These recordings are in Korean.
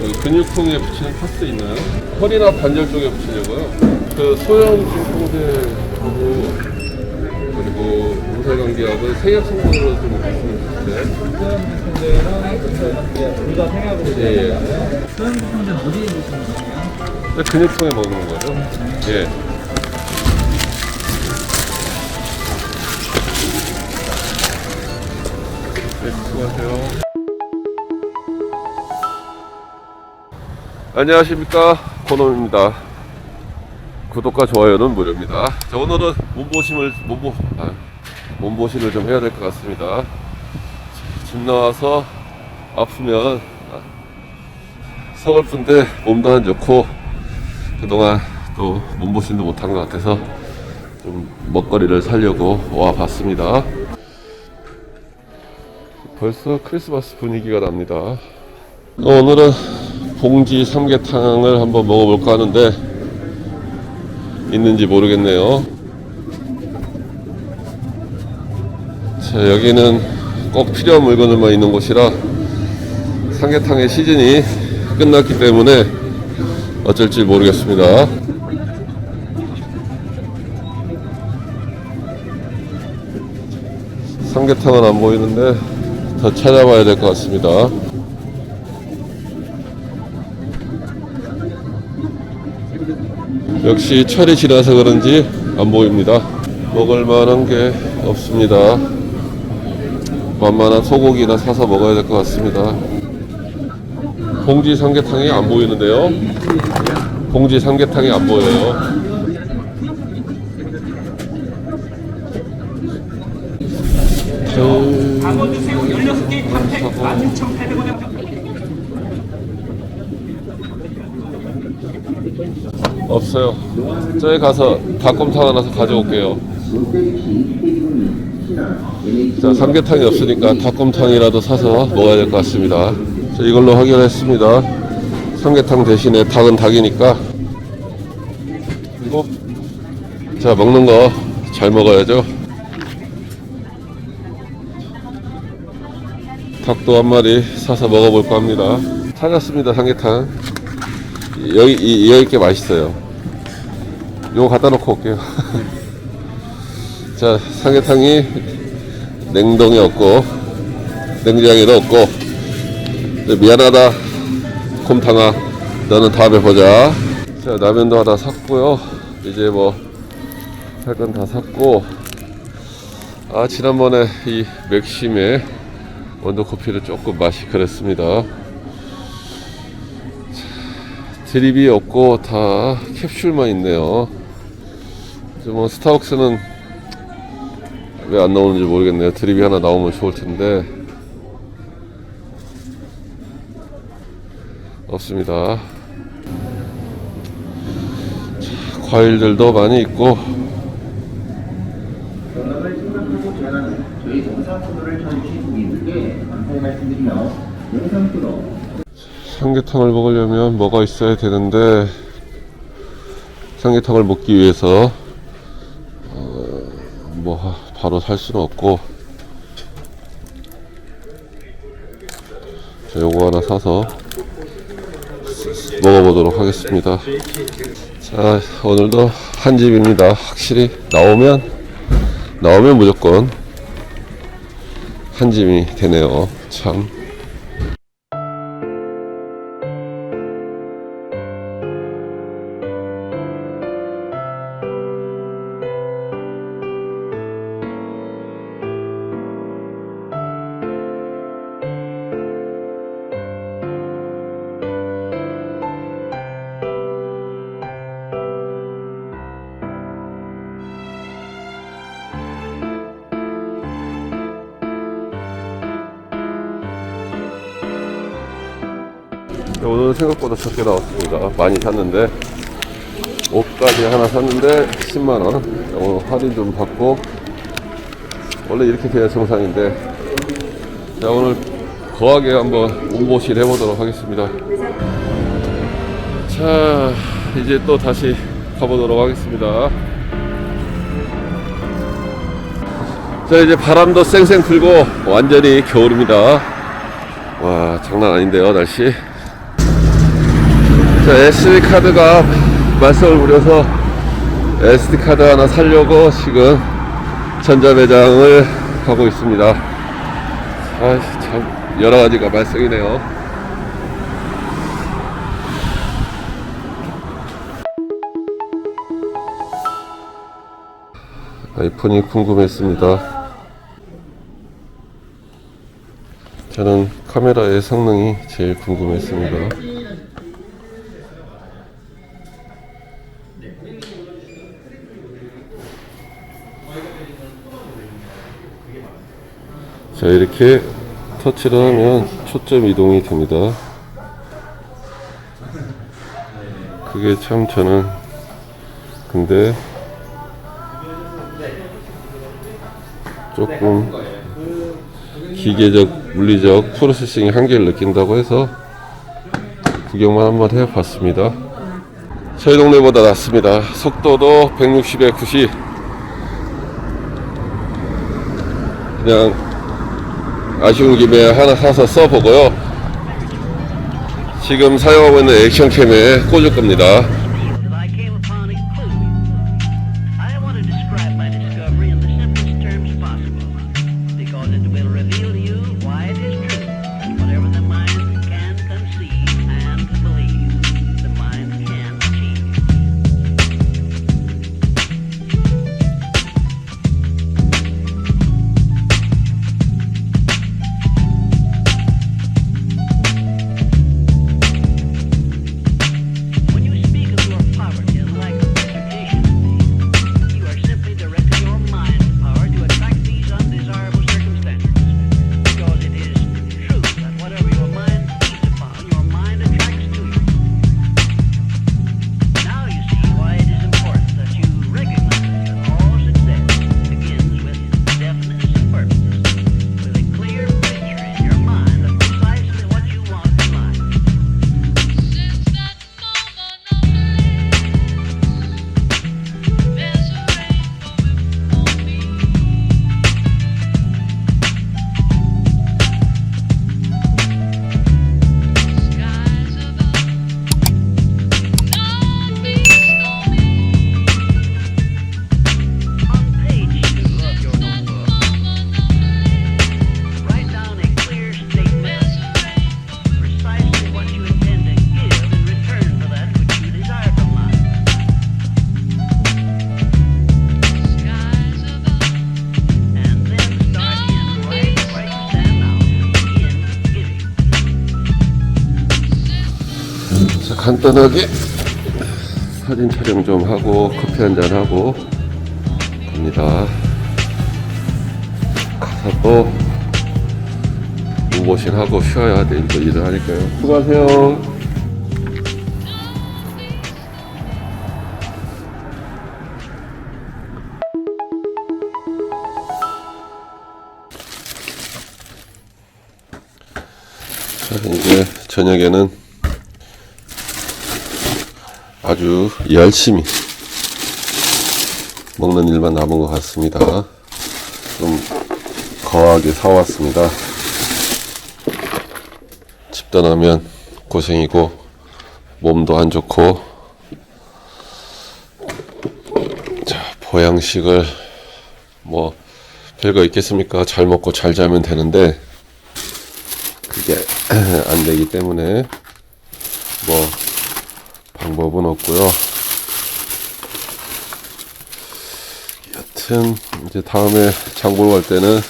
그 근육통에 붙이는 파스 있나요? 허리나 관절 쪽에 붙이려고요. 그 소형 진통제하고 그리고 몸살감기약을 생약 성분으로 좀 주실까요? 둘다 생각으로 예? 근데 근육통에 먹는 거죠? 예. 네, 수고하세요. 안녕하십니까. 고놈입니다. 구독과 좋아요는 무료입니다. 자, 오늘은 몸보심을, 몸보, 아, 몸보심을 좀 해야 될 것 같습니다. 집 나와서 아프면 아, 서글픈데 몸도 안 좋고 그동안 또 몸보신도 못한 것 같아서 좀 먹거리를 살려고 와 봤습니다. 벌써 크리스마스 분위기가 납니다. 어, 오늘은 봉지 삼계탕을 한번 먹어볼까 하는데 있는지 모르겠네요. 자, 여기는 꼭 필요한 물건들만 있는 곳이라 삼계탕의 시즌이 끝났기 때문에 어쩔지 모르겠습니다. 삼계탕은 안 보이는데 더 찾아봐야 될 것 같습니다. 역시 철이 지나서 그런지 안 보입니다. 먹을 만한 게 없습니다. 만만한 소고기나 사서 먹어야 될 것 같습니다. 봉지 삼계탕이 안 보이는데요. 봉지 삼계탕이 안 보여요. 없어요. 저기 가서 닭곰탕 하나 서 가져올게요. 자, 삼계탕이 없으니까 닭곰탕이라도 사서 먹어야 될 것 같습니다. 자, 이걸로 확인했습니다. 삼계탕 대신에 닭은 닭이니까. 그리고 자, 먹는 거 잘 먹어야죠. 닭도 한 마리 사서 먹어볼까 합니다. 찾았습니다, 삼계탕. 여기, 이, 여기 게 맛있어요. 요거 갖다 놓고 올게요. 자, 삼계탕이 냉동에 없고, 냉장에도 없고, 네, 미안하다, 곰탕아. 너는 다음에 보자. 자, 라면도 하나 샀고요. 이제 뭐, 할 건 다 샀고, 아, 지난번에 이 맥심의 원두 커피를 조금 맛이 그랬습니다. 드립이 없고 다 캡슐만 있네요. 뭐 스타벅스는 왜 안 나오는지 모르겠네요. 드립이 하나 나오면 좋을 텐데 없습니다. 자, 과일들도 많이 있고 전화를 생각하고 제안하는 저희 영상 코너를 찾으신 고객님께 감사의 말씀드리며 영상 코너 삼계탕을 먹으려면 뭐가 있어야 되는데 삼계탕을 먹기 위해서 어, 뭐 하- 바로 살 수는 없고 자, 요거 하나 사서 먹어보도록 하겠습니다. 자 오늘도 한 집입니다. 확실히 나오면 나오면 무조건 한 집이 되네요. 참. 오늘은 생각보다 적게 나왔습니다. 많이 샀는데 옷까지 하나 샀는데 10만 원. 오늘 할인 좀 받고 원래 이렇게 돼야 정상인데 자 오늘 거하게 한번 운보실 해보도록 하겠습니다. 자 이제 또 다시 가보도록 하겠습니다. 자 이제 바람도 쌩쌩 불고 완전히 겨울입니다. 와 장난 아닌데요 날씨. 자, SD 카드가 말썽을 부려서 SD 카드 하나 사려고 지금 전자 매장을 가고 있습니다. 아, 참 여러 가지가 말썽이네요. 아이폰이 궁금했습니다. 저는 카메라의 성능이 제일 궁금했습니다. 자 이렇게 터치를 하면 초점 이동이 됩니다. 그게 참 저는 근데 조금 기계적 물리적 프로세싱의 한계를 느낀다고 해서 구경만 한번 해봤습니다. 저희 동네보다 낫습니다. 속도도 160에 90 그냥 아쉬운 김에 하나 사서 써보고요. 지금 사용하고 있는 액션캠에 꽂을 겁니다. 간단하게 사진 촬영 좀 하고 커피 한 잔 하고 갑니다. 가서 또 무보신 하고 쉬어야 내일 또 일을 하니까요. 수고하세요. 자, 이제 저녁에는 아주 열심히 먹는 일만 남은 것 같습니다. 좀 거하게 사왔습니다. 집 떠나면 고생이고 몸도 안 좋고 자 보양식을 뭐 별거 있겠습니까? 잘 먹고 잘 자면 되는데 그게 안 되기 때문에 뭐 방법은 없고요. 여튼 이제 다음에 장 보러 갈 때는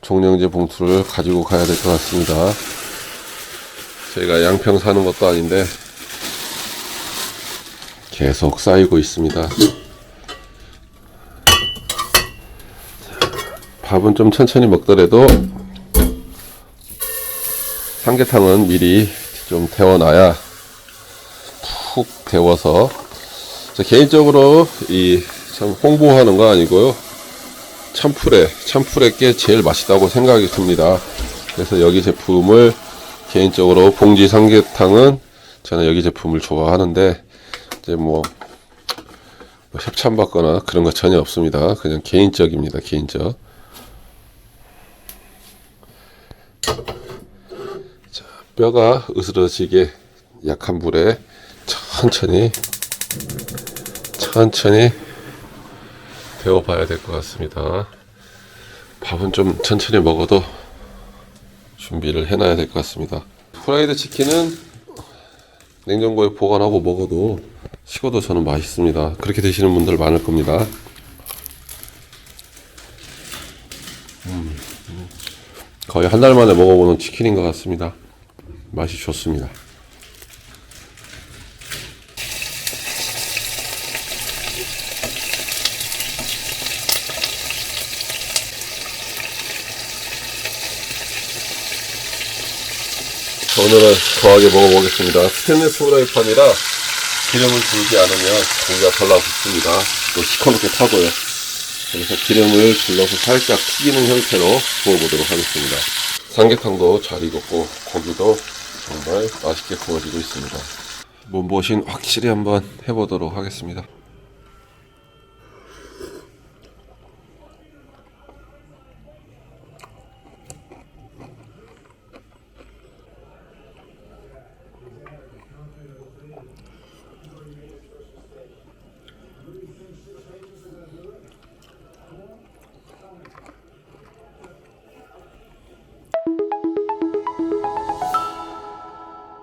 종량제 봉투를 가지고 가야 될 것 같습니다. 저희가 양평 사는 것도 아닌데 계속 쌓이고 있습니다. 밥은 좀 천천히 먹더라도 삼계탕은 미리 좀 데워놔야 푹 데워서. 저 개인적으로 이 참 홍보하는 거 아니고요. 참풀에 참풀에 게 제일 맛있다고 생각이 듭니다. 그래서 여기 제품을 개인적으로 봉지 삼계탕은 저는 여기 제품을 좋아하는데 이제 뭐, 뭐 협찬받거나 그런 거 전혀 없습니다. 그냥 개인적입니다 개인적. 뼈가 으스러지게 약한 불에 천천히 천천히 데워봐야 될 것 같습니다. 밥은 좀 천천히 먹어도 준비를 해놔야 될 것 같습니다. 프라이드 치킨은 냉장고에 보관하고 먹어도 식어도 저는 맛있습니다. 그렇게 드시는 분들 많을 겁니다. 음, 거의 한 달 만에 먹어보는 치킨인 것 같습니다. 맛이 좋습니다. 오늘은 거하게 먹어보겠습니다. 스테인리스 프라이팬이라 기름을 두르지 않으면 고기가 덜 나붙습니다. 또 시커멓게 타고요. 그래서 기름을 둘러서 살짝 튀기는 형태로 구워보도록 하겠습니다. 삼계탕도 잘 익었고 고기도 정말 맛있게 구워지고 있습니다. 몸보신 확실히 한번 해보도록 하겠습니다.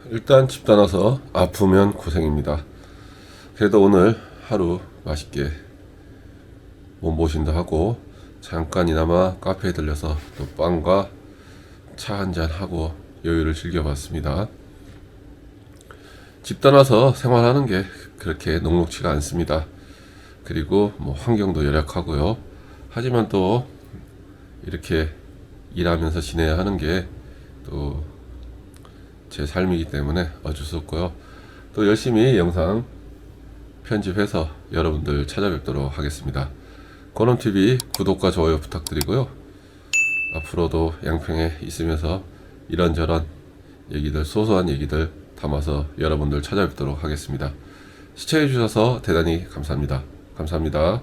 일단 집 떠나서 아프면 고생입니다. 그래도 오늘 하루 맛있게 몸보신도 하고 잠깐이나마 카페에 들려서 또 빵과 차 한잔 하고 여유를 즐겨봤습니다. 집 떠나서 생활하는 게 그렇게 녹록치가 않습니다. 그리고 뭐 환경도 열악하고요. 하지만 또 이렇게 일하면서 지내야 하는 게 또 제 삶이기 때문에 어쩔 수 없고요. 또 열심히 영상 편집해서 여러분들 찾아뵙도록 하겠습니다. 고놈TV 구독과 좋아요 부탁드리고요. 앞으로도 양평에 있으면서 이런저런 얘기들, 소소한 얘기들 담아서 여러분들 찾아뵙도록 하겠습니다. 시청해주셔서 대단히 감사합니다. 감사합니다.